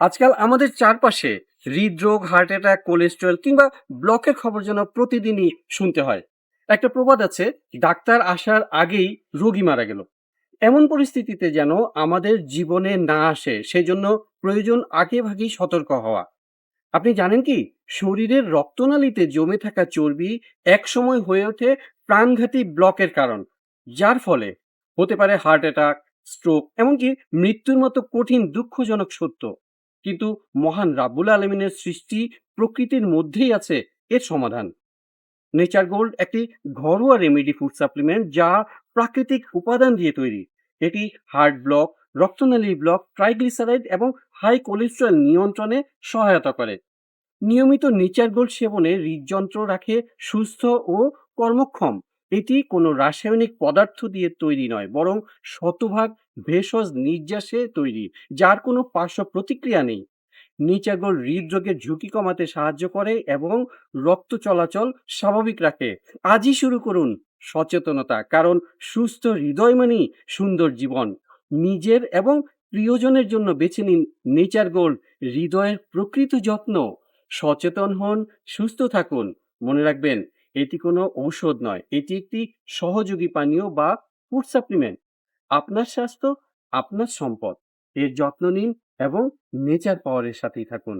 আজকাল আমাদের চারপাশে হৃদরোগ হার্ট অ্যাটাক কোলেস্ট্রল কিংবা ব্লকের খবর যেন প্রতিদিনই শুনতে হয়। একটা প্রবাদ আছে, ডাক্তার আসার আগেই রোগী মারা গেল। এমন পরিস্থিতিতে যেন আমাদের জীবনে না আসে সেই জন্য প্রয়োজন আগে ভাগেই সতর্ক হওয়া। আপনি জানেন কি, শরীরের রক্তনালীতে জমে থাকা চর্বি একসময় হয়ে ওঠে প্রাণঘাতী ব্লকের কারণ, যার ফলে হতে পারে হার্ট অ্যাটাক স্ট্রোক এমনকি মৃত্যুর মতো কঠিন দুঃখজনক সত্য। কিন্তু মহান রাব্বুল আলমিনের সৃষ্টি প্রকৃতির মধ্যেই আছে এর সমাধান। নেচার গোল্ড একটি ঘরোয়া রেমেডি ফুড সাপ্লিমেন্ট যা প্রাকৃতিক উপাদান দিয়ে তৈরি। এটি হার্ট ব্লক, রক্তনালী ব্লক, ট্রাইগ্লিসারাইড এবং হাই কোলেস্ট্রল নিয়ন্ত্রণে সহায়তা করে। নিয়মিত নেচার গোল্ড সেবনে হৃদযন্ত্র রাখে, সুস্থ ও কর্মক্ষম। এটি কোনো রাসায়নিক পদার্থ দিয়ে তৈরি নয়, বরং শতভাগ ভেষজ নির্যাসে তৈরি, যার কোনো পার্শ্ব প্রতিক্রিয়া নেই। নেচার গোল্ড হৃদরোগের ঝুঁকি কমাতে সাহায্য করে এবং রক্ত চলাচল স্বাভাবিক রাখে। আজই শুরু করুন সচেতনতা, কারণ সুস্থ হৃদয় মানেই সুন্দর জীবন। নিজের এবং প্রিয়জনের জন্য বেছে নিন নেচার গোল্ড হৃদয়ের প্রকৃত যত্ন। সচেতন হন, সুস্থ থাকুন। মনে রাখবেন এটি কোনো ঔষধ নয়। এটি একটি সহযোগী পানীয় বা ফুড সাপ্লিমেন্ট। আপনার স্বাস্থ্য, আপনার সম্পদ। এর যত্ন নিন এবং নেচার পাওয়ারের সাথেই থাকুন।